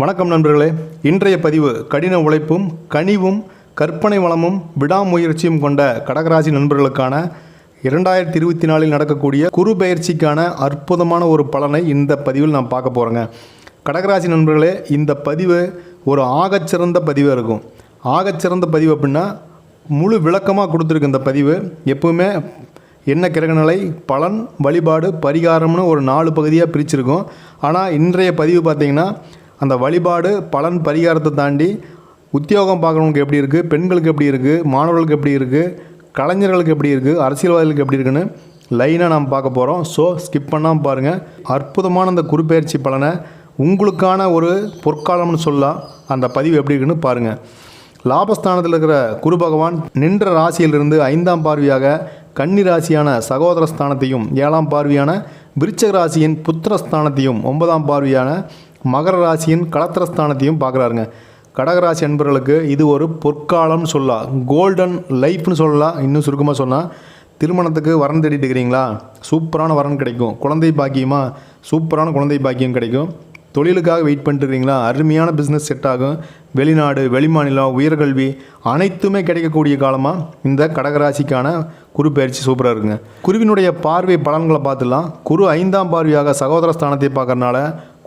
வணக்கம் நண்பர்களே. இன்றைய பதிவு கடின உழைப்பும் கனிவும் கற்பனை வளமும் விடாமுயற்சியும் கொண்ட கடகராசி நண்பர்களுக்கான இரண்டாயிரத்தி இருபத்தி நாலில் நடக்கக்கூடிய குரு பயிற்சிக்கான அற்புதமான ஒரு பலனை இந்த பதிவில் நான் பார்க்க போகிறேங்க கடகராசி நண்பர்களே இந்த பதிவு ஒரு ஆகச்சிறந்த பதிவாக இருக்கும். ஆகச்சிறந்த பதிவு அப்படின்னா முழு விளக்கமாக கொடுத்துருக்கு இந்த பதிவு. எப்பவுமே என்ன கிரகநிலை பலன் வழிபாடு பரிகாரம்னு ஒரு நாலு பகுதியாக பிரிச்சிருக்கோம். ஆனால் இன்றைய பதிவு பார்த்திங்கன்னா அந்த வழிபாடு பலன் பரிகாரத்தை தாண்டி உத்தியோகம் பார்க்குறவங்களுக்கு எப்படி இருக்குது பெண்களுக்கு எப்படி இருக்குது மாணவர்களுக்கு எப்படி இருக்குது கலைஞர்களுக்கு எப்படி இருக்குது அரசியல்வாதிகளுக்கு எப்படி இருக்குன்னு லைனாக நாம் பார்க்க போகிறோம் ஸோ ஸ்கிப் பண்ணாமல் பாருங்கள் அற்புதமான அந்த குருப்பெயர்ச்சி பலனை உங்களுக்கான ஒரு பொற்காலம்னு சொல்லலாம். அந்த பதிவு எப்படி இருக்குன்னு பாருங்கள் லாபஸ்தானத்தில் இருக்கிற குரு பகவான் நின்ற ராசியிலிருந்து ஐந்தாம் பார்வையாக கன்னி ராசியான சகோதர ஸ்தானத்தையும் ஏழாம் பார்வையான விருச்சக ராசியின் புத்திர ஸ்தானத்தையும் ஒன்பதாம் பார்வையான மகர ராசியின் களத்திரஸ்தானத்தையும் பார்க்குறாருங்க. கடகராசி அன்பர்களுக்கு இது ஒரு பொற்காலம்னு சொல்லலாம் கோல்டன் லைஃப்னு சொல்லலாம் இன்னும் சுருக்கமாக சொன்னால் திருமணத்துக்கு வரன் தேடிட்டு இருக்கிறீங்களா? சூப்பரான வரன் கிடைக்கும். குழந்தை பாக்கியமாக சூப்பரான குழந்தை பாக்கியம் கிடைக்கும். தொழிலுக்காக வெயிட் பண்ணிட்டுருக்கீங்களா அருமையான பிஸ்னஸ் செட் ஆகும். வெளிநாடு வெளிமாநிலம் உயர்கல்வி அனைத்துமே கிடைக்கக்கூடிய காலமாக இந்த கடகராசிக்கான குரு பயிற்சி சூப்பராக இருக்குங்க. குருவினுடைய பார்வை பலன்களை பார்த்துலாம் குரு ஐந்தாம் பார்வையாக சகோதர ஸ்தானத்தை பார்க்கறனால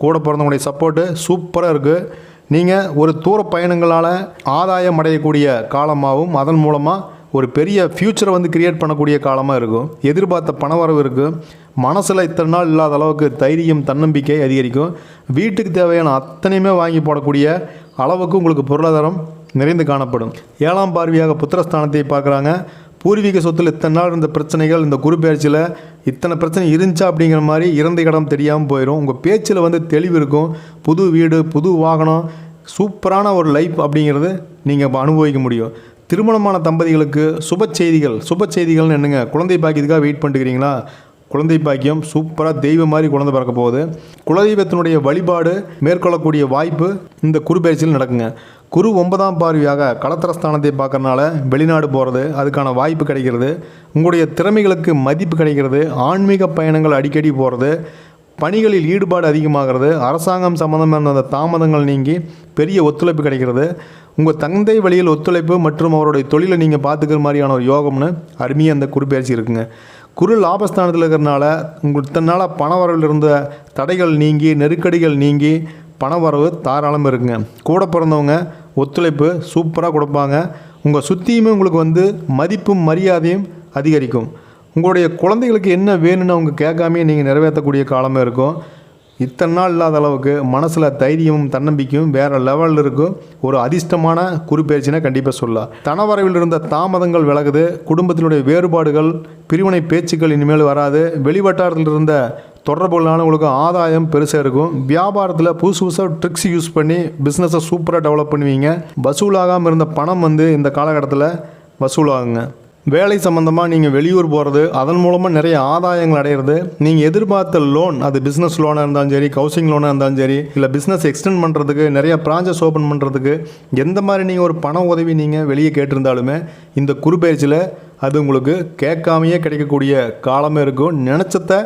கூட பிறந்தவங்களுடைய சப்போர்ட்டு சூப்பராக இருக்குது நீங்கள் ஒரு தூர பயணங்களால் ஆதாயம் அடையக்கூடிய காலமாகவும் அதன் மூலமாக ஒரு பெரிய ஃப்யூச்சரை வந்து கிரியேட் பண்ணக்கூடிய காலமாக இருக்கும். எதிர்பார்த்த பணவரவு இருக்கும் மனசில் இத்தனை நாள் இல்லாத அளவுக்கு தைரியம் தன்னம்பிக்கை அதிகரிக்கும். வீட்டுக்கு தேவையான அத்தனையுமே வாங்கி போடக்கூடிய அளவுக்கு உங்களுக்கு பொருளாதாரம் நிறைந்து காணப்படும். ஏழாம் பார்வையாக புத்திரஸ்தானத்தை பார்க்குறாங்க. பூர்வீக சொத்தில் இத்தனை நாள் இருந்த பிரச்சனைகள் இந்த குரு பயிற்சியில் இத்தனை பிரச்சனை இருந்துச்சா அப்படிங்கிற மாதிரி இறந்த இடம் தெரியாமல் போயிடும் உங்கள் பேச்சில் வந்து தெளிவு இருக்கும். புது வீடு புது வாகனம் சூப்பரான ஒரு லைஃப் அப்படிங்கிறது நீங்கள் அனுபவிக்க முடியும். திருமணமான தம்பதிகளுக்கு சுப செய்திகள் சுப செய்திகள்னு என்னங்க? குழந்தை பாக்கியத்துக்காக வெயிட் பண்ணிட்டுக்கிறீங்களா குழந்தை பாக்கியம் சூப்பராக தெய்வம் மாதிரி குழந்தை பிறக்க போகுது. குலதெய்வத்தினுடைய வழிபாடு மேற்கொள்ளக்கூடிய வாய்ப்பு இந்த குரு நடக்குங்க. குரு ஒன்பதாம் பார்வையாக களத்திரஸ்தானத்தை பார்க்கறனால வெளிநாடு போகிறது அதுக்கான வாய்ப்பு கிடைக்கிறது. உங்களுடைய திறமைகளுக்கு மதிப்பு கிடைக்கிறது. ஆன்மீக பயணங்கள் அடிக்கடி போகிறது பணிகளில் ஈடுபாடு அதிகமாகிறது. அரசாங்கம் சம்பந்தமான அந்த தாமதங்கள் நீங்கி பெரிய ஒத்துழைப்பு கிடைக்கிறது. உங்கள் தந்தை வழியில் ஒத்துழைப்பு மற்றும் அவருடைய தொழிலை நீங்கள் பார்த்துக்கிற மாதிரியான ஒரு யோகம்னு அருமையாக அந்த குறிப்பேச்சு இருக்குங்க. குரு லாபஸ்தானத்தில் இருக்கிறனால உங்கள் இத்தனை நாளாக பண வரவில் இருந்த தடைகள் நீங்கி நெருக்கடிகள் நீங்கி பண வரவு தாராளமாக இருக்குங்க. கூட பிறந்தவங்க ஒத்துழைப்பு சூப்பராக கொடுப்பாங்க. உங்கள் சுற்றியுமே உங்களுக்கு வந்து மதிப்பும் மரியாதையும் அதிகரிக்கும். உங்களுடைய குழந்தைகளுக்கு என்ன வேணும்னு அவங்க கேட்காமே நீங்கள் நிறைவேற்றக்கூடிய காலமே இருக்கும். இத்தனை நாள் இல்லாத அளவுக்கு மனசில் தைரியமும் தன்னம்பிக்கையும் வேறு லெவலில் இருக்கும் ஒரு அதிர்ஷ்டமான குறிப்பெயர்ச்சினா கண்டிப்பாக சொல்லலாம். தனவரவில் இருந்த தாமதங்கள் விலகுது. குடும்பத்தினுடைய வேறுபாடுகள் பிரிவினை பேச்சுக்கள் இனிமேல் வராது. வெளிவட்டாரத்தில் இருந்த தொடர்புகளான உங்களுக்கு ஆதாயம் பெருசாக இருக்கும். வியாபாரத்தில் புதுசு புதுசாக ட்ரிக்ஸ் யூஸ் பண்ணி பிஸ்னஸை சூப்பராக டெவலப் பண்ணுவீங்க. வசூலாகாமல் இருந்த பணம் வந்து இந்த காலகட்டத்தில் வசூலாகுங்க. வேலை சம்மந்தமாக நீங்கள் வெளியூர் போகிறது அதன் மூலமாக நிறைய ஆதாயங்கள் அடையிறது நீங்கள் எதிர்பார்த்த லோன் அது பிஸ்னஸ் லோனாக இருந்தாலும் சரி ஹவுசிங் லோனாக இருந்தாலும் சரி இல்லை பிஸ்னஸ் எக்ஸ்டெண்ட் பண்ணுறதுக்கு நிறைய பிரான்ச்சஸ் ஓப்பன் பண்ணுறதுக்கு எந்த மாதிரி நீங்கள் ஒரு பண உதவி நீங்கள் வெளியே கேட்டிருந்தாலுமே இந்த குறுபெயர்ச்சியில் அது உங்களுக்கு கேட்காமையே கிடைக்கக்கூடிய காலமே இருக்கும். நினச்சத்தை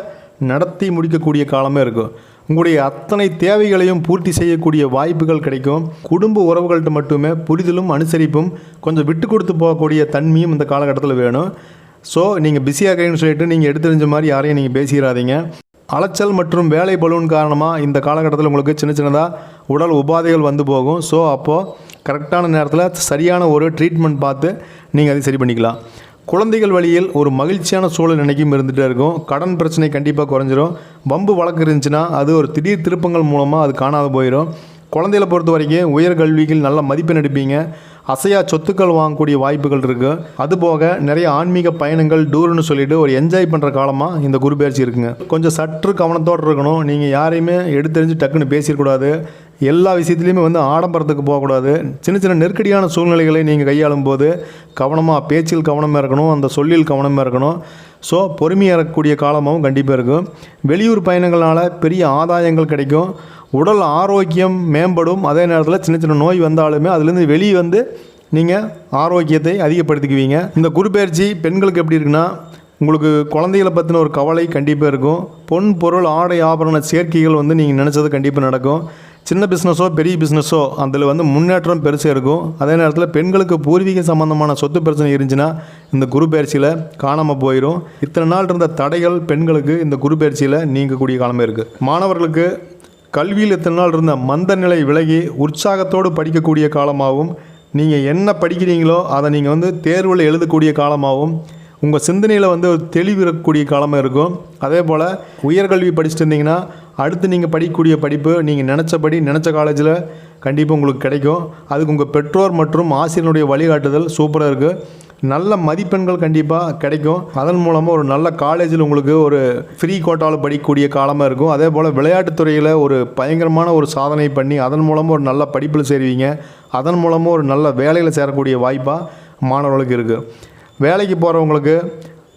நடத்தி முடிக்கக்கூடிய காலமே இருக்கும். உங்களுடைய அத்தனை தேவைகளையும் பூர்த்தி செய்யக்கூடிய வாய்ப்புகள் கிடைக்கும். குடும்ப உறவுகள்கிட்ட மட்டுமே புரிதலும் அனுசரிப்பும் கொஞ்சம் விட்டு கொடுத்து போகக்கூடிய தன்மையும் இந்த காலகட்டத்தில் வேணும். ஸோ நீங்கள் பிஸியாக இருக்கீங்கன்னு சொல்லிட்டு நீங்கள் எடுத்தறிஞ்ச மாதிரி யாரையும் நீங்கள் பேசிடாதீங்க அலைச்சல் மற்றும் வேலை பலூன் காரணமாக இந்த காலகட்டத்தில் உங்களுக்கு சின்ன சின்னதாக உடல் உபாதைகள் வந்து போகும். ஸோ அப்போது கரெக்டான நேரத்தில் சரியான ஒரு ட்ரீட்மெண்ட் பார்த்து நீங்கள் அதை சரி பண்ணிக்கலாம். குழந்தைகள் வழியில் ஒரு மகிழ்ச்சியான சூழல் நினைக்கும் இருந்துகிட்டே இருக்கும். கடன் பிரச்சனை கண்டிப்பாக குறைஞ்சிரும். வம்பு வழக்கு இருந்துச்சுன்னா அது ஒரு திடீர் திருப்பங்கள் மூலமாக அது காணாத போயிடும் குழந்தைகளை பொறுத்த வரைக்கும் உயர்கல்விகள் நல்ல மதிப்பெண் எடுப்பீங்க. அசையா சொத்துக்கள் வாங்கக்கூடிய வாய்ப்புகள் இருக்குது அதுபோக நிறைய ஆன்மீக பயணங்கள் டூர்னு சொல்லிட்டு ஒரு என்ஜாய் பண்ணுற காலமாக இந்த குரு பயிற்சி இருக்குங்க. கொஞ்சம் சற்று கவனத்தோடு இருக்கணும். நீங்கள் யாரையுமே எடுத்தெறிஞ்சு டக்குன்னு பேசிடக்கூடாது எல்லா விஷயத்துலையுமே வந்து ஆடம்பரத்துக்கு போகக்கூடாது. சின்ன சின்ன நெருக்கடியான சூழ்நிலைகளை நீங்கள் கையாளும் போது கவனமாக பேச்சில் கவனமாக இருக்கணும் அந்த சொல்லில் கவனமாக இருக்கணும். ஸோ பொறுமையாக இருக்கக்கூடிய காலமாகவும் கண்டிப்பாக இருக்கும். வெளியூர் பயணங்களால் பெரிய ஆதாயங்கள் கிடைக்கும். உடல் ஆரோக்கியம் மேம்படும். அதே நேரத்தில் சின்ன சின்ன நோய் வந்தாலுமே அதுலேருந்து வெளியே வந்து நீங்கள் ஆரோக்கியத்தை அதிகப்படுத்திக்குவீங்க. இந்த குருபெயர்ச்சி பெண்களுக்கு எப்படி இருக்குன்னா உங்களுக்கு குழந்தைகளை பற்றின ஒரு கவலை கண்டிப்பாக இருக்கும். பொன் பொருள் ஆடை ஆபரண சேர்க்கைகள் வந்து நீங்கள் நினச்சது கண்டிப்பாக நடக்கும். சின்ன பிஸ்னஸோ பெரிய பிஸ்னஸோ அதில் வந்து முன்னேற்றம் பெருசாக இருக்கும். அதே நேரத்தில் பெண்களுக்கு பூர்வீக சம்பந்தமான சொத்து பிரச்சனை இருந்துச்சுன்னா இந்த குரு பயிற்சியில் காணாமல் போயிடும் இத்தனை நாள் இருந்த தடைகள் பெண்களுக்கு இந்த குரு பயிற்சியில் நீங்கக்கூடிய காலமே இருக்குது மாணவர்களுக்கு கல்வியில் இத்தனை நாள் இருந்த மந்த நிலை விலகி உற்சாகத்தோடு படிக்கக்கூடிய காலமாகவும் நீங்கள் என்ன படிக்கிறீங்களோ அதை நீங்கள் வந்து தேர்வில் எழுதக்கூடிய காலமாகவும் உங்கள் சிந்தனையில் வந்து ஒரு தெளிவு இருக்கக்கூடிய காலமாக இருக்கும். அதே போல் உயர்கல்வி படிச்சுட்டு இருந்தீங்கன்னா அடுத்து நீங்கள் படிக்கக்கூடிய படிப்பு நீங்கள் நினச்சபடி நினச்ச காலேஜில் கண்டிப்பாக உங்களுக்கு கிடைக்கும். அதுக்கு உங்கள் பெற்றோர் மற்றும் ஆசிரியனுடைய வழிகாட்டுதல் சூப்பராக இருக்குது நல்ல மதிப்பெண்கள் கண்டிப்பாக கிடைக்கும். அதன் மூலமாக ஒரு நல்ல காலேஜில் உங்களுக்கு ஒரு ஃப்ரீ கோட்டாவில் படிக்கக்கூடிய காலமாக இருக்கும். அதே போல் விளையாட்டுத்துறையில் ஒரு பயங்கரமான ஒரு சாதனை பண்ணி அதன் மூலமாக ஒரு நல்ல படிப்பில் சேருவீங்க. அதன் மூலமாக ஒரு நல்ல வேலையில் சேரக்கூடிய வாய்ப்பாக மாணவர்களுக்கு இருக்குது வேலைக்கு போகிறவங்களுக்கு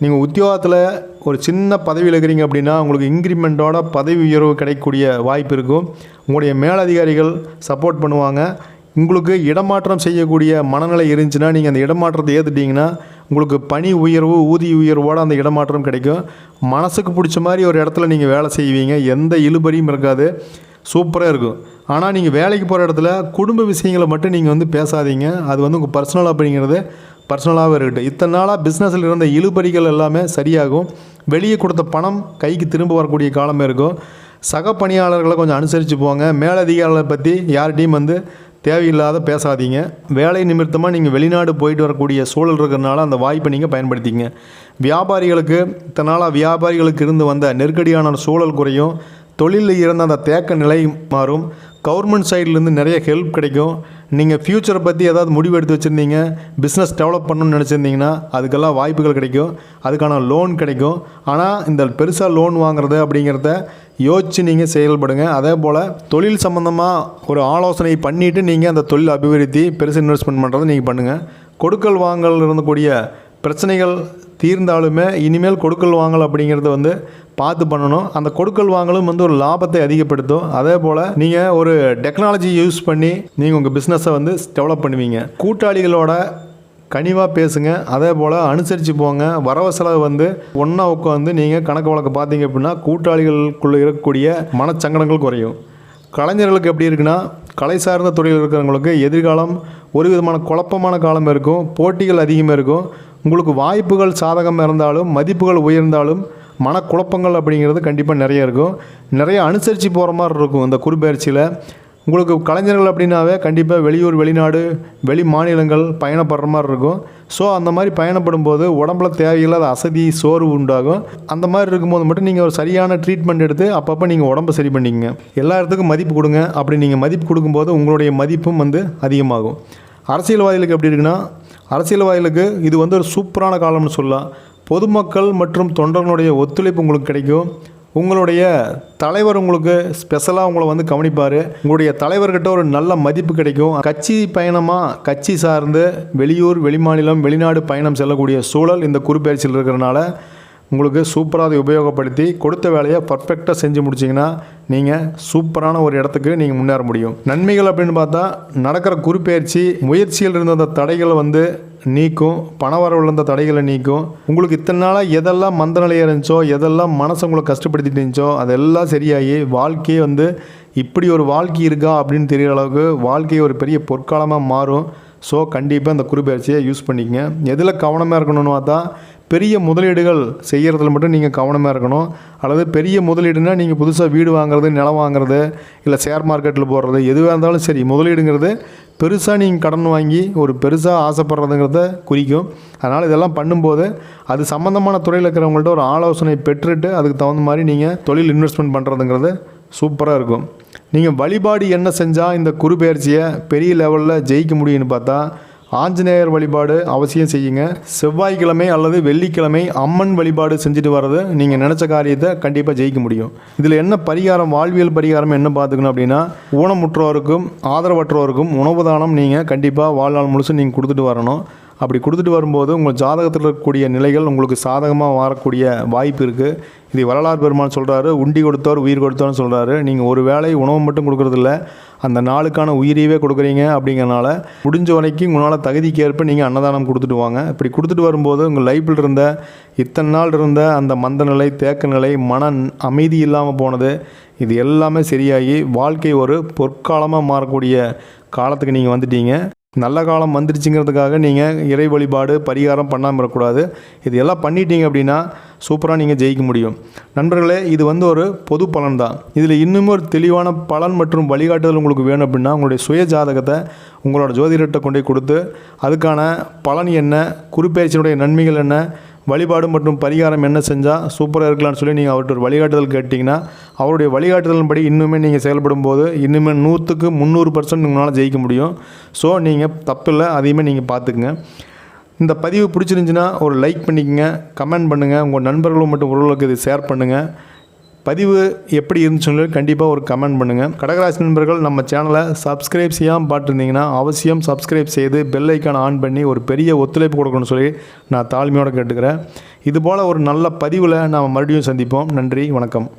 நீங்கள் உத்தியோகத்தில் ஒரு சின்ன பதவியில் இருக்கிறீங்க அப்படின்னா உங்களுக்கு இன்க்ரிமெண்ட்டோட பதவி உயர்வு கிடைக்கக்கூடிய வாய்ப்பு இருக்கும். உங்களுடைய மேலதிகாரிகள் சப்போர்ட் பண்ணுவாங்க. உங்களுக்கு இடமாற்றம் செய்யக்கூடிய மனநிலை இருந்துச்சுன்னா நீங்கள் அந்த இடமாற்றத்தை ஏற்றுட்டீங்கன்னா உங்களுக்கு பணி உயர்வு ஊதிய உயர்வோடு அந்த இடமாற்றம் கிடைக்கும். மனசுக்கு பிடிச்ச மாதிரி ஒரு இடத்துல நீங்கள் வேலை செய்வீங்க. எந்த இழுபறியும் இருக்காது. சூப்பராக இருக்கும். ஆனால் நீங்கள் வேலைக்கு போகிற இடத்துல குடும்ப விஷயங்களை மட்டும் நீங்கள் வந்து பேசாதீங்க. அது வந்து உங்கள் பர்சனல் அப்படிங்கிறது பர்சனலாகவும் இருக்கட்டும். இத்தனை நாளாக பிஸ்னஸில் இருந்த இழுபறிகள் எல்லாமே சரியாகும். வெளியே கொடுத்த பணம் கைக்கு திரும்ப வரக்கூடிய காலமே இருக்கும். சக பணியாளர்களை கொஞ்சம் அனுசரித்து போங்க. மேலதிகாரிகளை பற்றி யார்கிட்டையும் வந்து தேவையில்லாத பேசாதீங்க. வேலை நிமித்தமாக நீங்கள் வெளிநாடு போயிட்டு வரக்கூடிய சூழல் இருக்கிறனால அந்த வாய்ப்பை நீங்கள் பயன்படுத்திங்க வியாபாரிகளுக்கு இத்தனை நாளாக வியாபாரிகளுக்கு இருந்து வந்த நெருக்கடியான சூழல் குறையும். தொழிலில் இருந்த அந்த தேக்க நிலை மாறும். கவர்மெண்ட் சைட்லேருந்து நிறைய ஹெல்ப் கிடைக்கும். நீங்கள் ஃப்யூச்சரை பற்றி ஏதாவது முடிவு எடுத்து வச்சுருந்தீங்க பிஸ்னஸ் டெவலப் பண்ணணும்னு நினச்சிருந்தீங்கன்னா அதுக்கெல்லாம் வாய்ப்புகள் கிடைக்கும். அதுக்கான லோன் கிடைக்கும். ஆனால் இந்த பெருசாக லோன் வாங்குறது அப்படிங்கிறத யோசித்து நீங்கள் செயல்படுங்க. அதே போல் தொழில் சம்மந்தமாக ஒரு ஆலோசனை பண்ணிவிட்டு நீங்கள் அந்த தொழில் அபிவிருத்தி பெருசு இன்வெஸ்ட்மெண்ட் பண்ணுறதை நீங்கள் பண்ணுங்கள் கொடுக்கல் வாங்கல் இருந்தக்கூடிய பிரச்சனைகள் தீர்ந்தாலுமே இனிமேல் கொடுக்கல் வாங்கல் அப்படிங்கிறத வந்து பார்த்து பண்ணணும். அந்த கொடுக்கல் வாங்கலும் வந்து ஒரு லாபத்தை அதிகப்படுத்தும். அதே போல் நீங்கள் ஒரு டெக்னாலஜி யூஸ் பண்ணி நீங்கள் உங்கள் பிஸ்னஸை வந்து டெவலப் பண்ணுவீங்க. கூட்டாளிகளோட கனிவாக பேசுங்க. அதே போல் அனுசரித்து போங்க. வரவு செலவு வந்து ஒன்றா உட்காந்து நீங்கள் கணக்கு வழக்கு பார்த்தீங்க அப்படின்னா கூட்டாளிகளுக்குள்ளே இருக்கக்கூடிய மனச்சங்கடங்கள் குறையும். கலைஞர்களுக்கு எப்படி இருக்குன்னா கலை சார்ந்த தொழில் இருக்கிறவங்களுக்கு எதிர்காலம் ஒரு விதமான குழப்பமான காலம் இருக்கும் போட்டிகள் அதிகமாக இருக்கும். உங்களுக்கு வாய்ப்புகள் சாதகம் இருந்தாலும் மதிப்புகள் உயர்ந்தாலும் மனக்குழப்பங்கள் அப்படிங்கிறது கண்டிப்பாக நிறைய இருக்கும். நிறைய அனுசரித்து போகிற மாதிரி இருக்கும் இந்த குறுபெயர்ச்சியில் உங்களுக்கு கலைஞர்கள் அப்படின்னாவே கண்டிப்பாக வெளியூர் வெளிநாடு வெளி மாநிலங்கள் பயணப்படுற மாதிரி இருக்கும். ஸோ அந்த மாதிரி பயணப்படும் போது உடம்புல தேவையில்லாத அசதி சோர்வு உண்டாகும். அந்த மாதிரி இருக்கும்போது மட்டும் நீங்கள் ஒரு சரியான ட்ரீட்மெண்ட் எடுத்து அப்பப்போ நீங்கள் உடம்பை சரி பண்ணிக்கங்க. எல்லா இடத்துக்கும் மதிப்பு கொடுங்க. அப்படி நீங்கள் மதிப்பு கொடுக்கும்போது உங்களுடைய மதிப்பும் வந்து அதிகமாகும். அரசியல்வாதிகளுக்கு எப்படி இருக்குன்னா அரசியல்வாதிகளுக்கு இது வந்து ஒரு சூப்பரான காலம்னு சொல்லலாம். பொதுமக்கள் மற்றும் தொண்டர்களுடைய ஒத்துழைப்பு உங்களுக்கு கிடைக்கும். உங்களுடைய தலைவர் உங்களுக்கு ஸ்பெஷலாக உங்களை வந்து கவனிப்பார். உங்களுடைய தலைவர்கிட்ட ஒரு நல்ல மதிப்பு கிடைக்கும். கட்சி பயணமாக கட்சி சார்ந்து வெளியூர் வெளிமாநிலம் வெளிநாடு பயணம் செல்லக்கூடிய சூழல் இந்த குறுப்பெயர்ச்சியில் இருக்கிறனால உங்களுக்கு சூப்பராக அதை உபயோகப்படுத்தி கொடுத்த வேலையை பர்ஃபெக்டாக செஞ்சு முடிச்சிங்கன்னா நீங்கள் சூப்பரான ஒரு இடத்துக்கு நீங்கள் முன்னேற முடியும். நன்மைகள் அப்படின்னு பார்த்தா நடக்கிற குறிப்பெயர்ச்சி முயற்சியில் இருந்த அந்த தடைகளை வந்து நீக்கும் பணவரவில் இருந்த தடைகளை நீக்கும் உங்களுக்கு இத்தனை நாளாக எதெல்லாம் மந்த நிலையாக இருந்துச்சோ எதெல்லாம் மனசை உங்களை கஷ்டப்படுத்திட்டு இருந்துச்சோ அதெல்லாம் சரியாகி வாழ்க்கையே வந்து இப்படி ஒரு வாழ்க்கை இருக்கா அப்படின்னு தெரிகிற அளவுக்கு வாழ்க்கையை ஒரு பெரிய பொற்காலமாக மாறும். ஸோ கண்டிப்பாக இந்த குறுப்பெயர்ச்சியை யூஸ் பண்ணிக்கங்க. எதில் கவனமாக இருக்கணும்னு பார்த்தா பெரிய முதலீடுகள் செய்கிறதுல மட்டும் நீங்கள் கவனமாக இருக்கணும். அல்லது பெரிய முதலீடுனா நீங்கள் புதுசாக வீடு வாங்குறது நிலம் வாங்குறது இல்லை ஷேர் மார்க்கெட்டில் போடுறது எதுவாக இருந்தாலும் சரி முதலீடுங்கிறது பெருசாக நீங்கள் கடன் வாங்கி ஒரு பெருசாக ஆசைப்படுறதுங்கிறத குறிக்கும். அதனால் இதெல்லாம் பண்ணும்போது அது சம்மந்தமான துறையில் இருக்கிறவங்கள்ட்ட ஒரு ஆலோசனை பெற்றுட்டு அதுக்கு தகுந்த மாதிரி நீங்கள் தொழில் இன்வெஸ்ட்மெண்ட் பண்ணுறதுங்கிறது சூப்பராக இருக்கும். நீங்கள் வழிபாடு என்ன செஞ்சால் இந்த குறுபெயர்ச்சியை பெரிய லெவலில் ஜெயிக்க முடியும்னு பார்த்தா ஆஞ்சநேயர் வழிபாடு அவசியம் செய்யுங்க. செவ்வாய்க்கிழமை அல்லது வெள்ளிக்கிழமை அம்மன் வழிபாடு செஞ்சுட்டு வர்றது நீங்கள் நினச்ச காரியத்தை கண்டிப்பாக ஜெயிக்க முடியும். இதில் என்ன பரிகாரம் வாழ்வியல் பரிகாரம் என்ன பார்த்துக்கணும் அப்படின்னா ஊனமுற்றோருக்கும் ஆதரவற்றோருக்கும் உணவு தானம் நீங்கள் கண்டிப்பாக வாழ்நாள் முழுசும் நீங்கள் கொடுத்துட்டு வரணும். அப்படி கொடுத்துட்டு வரும்போது உங்கள் ஜாதகத்தில் இருக்கக்கூடிய நிலைகள் உங்களுக்கு சாதகமாக மாறக்கூடிய வாய்ப்பு இருக்குது இது வரலாறு பெருமான் சொல்கிறாரு உண்டி கொடுத்தவர் உயிர் கொடுத்தவர்னு சொல்கிறாரு நீங்கள் ஒரு வேளை உணவு மட்டும் கொடுக்குறதில்ல அந்த நாளுக்கான உயிரியவே கொடுக்குறீங்க அப்படிங்கிறனால முடிஞ்ச வரைக்கும் உங்களால் தகுதிக்கு ஏற்ப நீங்கள் அன்னதானம் கொடுத்துட்டு வாங்க. இப்படி கொடுத்துட்டு வரும்போது உங்கள் லைஃப்பில் இருந்த இத்தனை நாள் இருந்த அந்த மந்த நிலை தேக்க நிலை மன அமைதி இல்லாமல் போனது இது எல்லாமே சரியாகி வாழ்க்கை ஒரு பொற்காலமாக மாறக்கூடிய காலத்துக்கு நீங்கள் வந்துட்டீங்க. நல்ல காலம் வந்துருச்சுங்கிறதுக்காக நீங்கள் இறை வழிபாடு பரிகாரம் பண்ணாமல் இருக்கக்கூடாது இது எல்லாம் பண்ணிட்டீங்க அப்படின்னா சூப்பராக நீங்கள் ஜெயிக்க முடியும். நண்பர்களே இது வந்து ஒரு பொது பலன் தான் இதில் இன்னும் ஒரு தெளிவான பலன் மற்றும் வழிகாட்டுதல் உங்களுக்கு வேணும் அப்படின்னா உங்களுடைய சுய ஜாதகத்தை உங்களோட ஜோதிடர்கிட்ட கொண்டு போய் கொடுத்து அதுக்கான பலன் என்ன குறிப்பெயர்ச்சியினுடைய நன்மைகள் என்ன வழிபாடு மற்றும் பரிகாரம் என்ன செஞ்சால் சூப்பராக இருக்கலாம்னு சொல்லி நீங்கள் அவர்கிட்ட ஒரு வழிகாட்டுதல் கேட்டிங்கன்னா அவருடைய வழிகாட்டுதலின்படி இன்னுமே நீங்கள் செயல்படும் போது இன்னுமே நூற்றுக்கு முந்நூறு பர்சன்ட் உங்களால் ஜெயிக்க முடியும். ஸோ நீங்கள் தப்பில்லை அதையுமே நீங்கள் பார்த்துக்குங்க. இந்த பதிவு பிடிச்சிருந்துச்சின்னா ஒரு லைக் பண்ணிக்கோங்க கமெண்ட் பண்ணுங்கள் உங்கள் நண்பர்களும் மற்றும் உறவுகளுக்கு இது ஷேர் பண்ணுங்கள் பதிவு எப்படி இருந்துச்சுன்னு சொல்லி கண்டிப்பாக ஒரு கமெண்ட் பண்ணுங்கள் கடகராசி நண்பர்கள் நம்ம சேனலை சப்ஸ்கிரைப் செய்யாமல் பார்த்துருந்தீங்கன்னா அவசியம் சப்ஸ்கிரைப் செய்து பெல் ஆன் பண்ணி ஒரு பெரிய ஒத்துழைப்பு கொடுக்கணும்னு சொல்லி நான் தாழ்மையோடு கேட்டுக்கிறேன். இதுபோல் ஒரு நல்ல பதிவில் நாம் மறுபடியும் சந்திப்போம். நன்றி வணக்கம்.